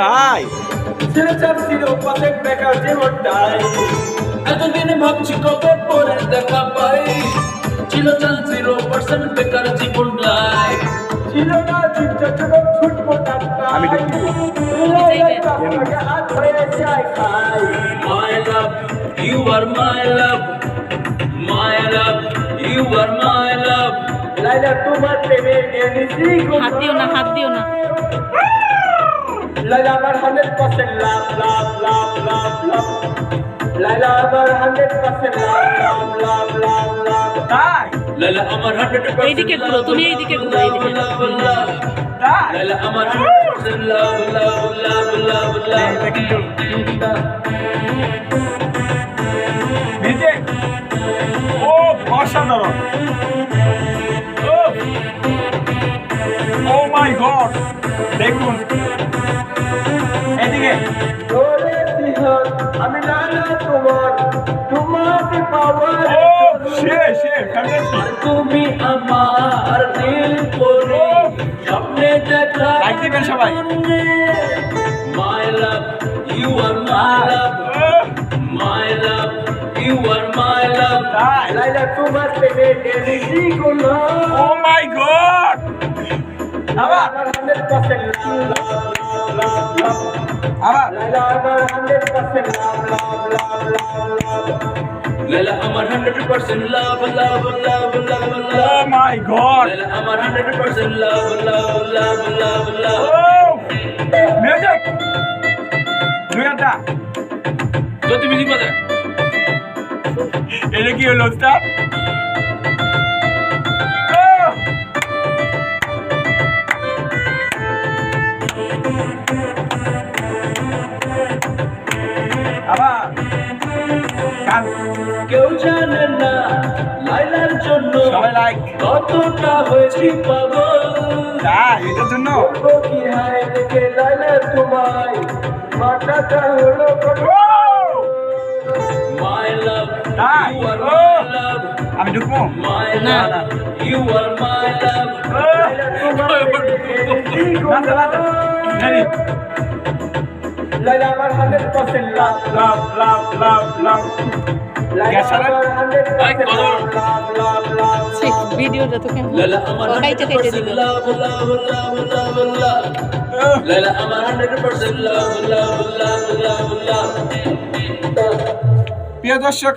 তাই এতদিন ভাবছি কবে পরে দেখা পাই ছিল আমি My love, you are my love. My love, you are হাত দিও না হাত দিও না। লাইলা আমার hundred percent love love love love লাভ। লাইলা আমার hundred percent love love love love লাভ। তাই? লালা আমার হান্ড্রেড এইদিকে ঘুরো, তুমি এইদিকে ঘুরো, এইদিকে। তাই? আমার hundred percent love love love love love. ও অসাধারণ। ও মাই গড দেখুন এদিকে তোরে সিহর আমি লাইলা তোমার তোমাকে পাওয়ার ও সে সে ফ্যান্টাস্টিক তুমি আমার দিল পরে স্বপ্নে দেখা লাইক দিবেন সবাই। মাই love you R my love my love you আর মাই লাভ তাই লাইলা তোমার প্রেমে এনেছি গোলাম লাভ লাভ লাভ লাভ লালা আমার hundred percent love love love love oh love my God. লালা আমার hundred percent love love love love love. ও। মিউজিক দুই হাজার জ্যোতি মিউজিক বাজে। এটা কি হলো স্টার আবার কেউ জানে না লাইলার জন্য সবাই লাইক কতটা হয়েছি পাগল। তাই এটার জন্য। কি হায় দেখে লাইলা তোমায়। মাথাটা হলো আমি ঢুকবো? না। you are my love. লাইলা লাইলা আমার hundred percent love love love love লাভ ভিডিওটা তো কেমন কাইটে 100% দিল আমার 100%. প্রিয় দর্শক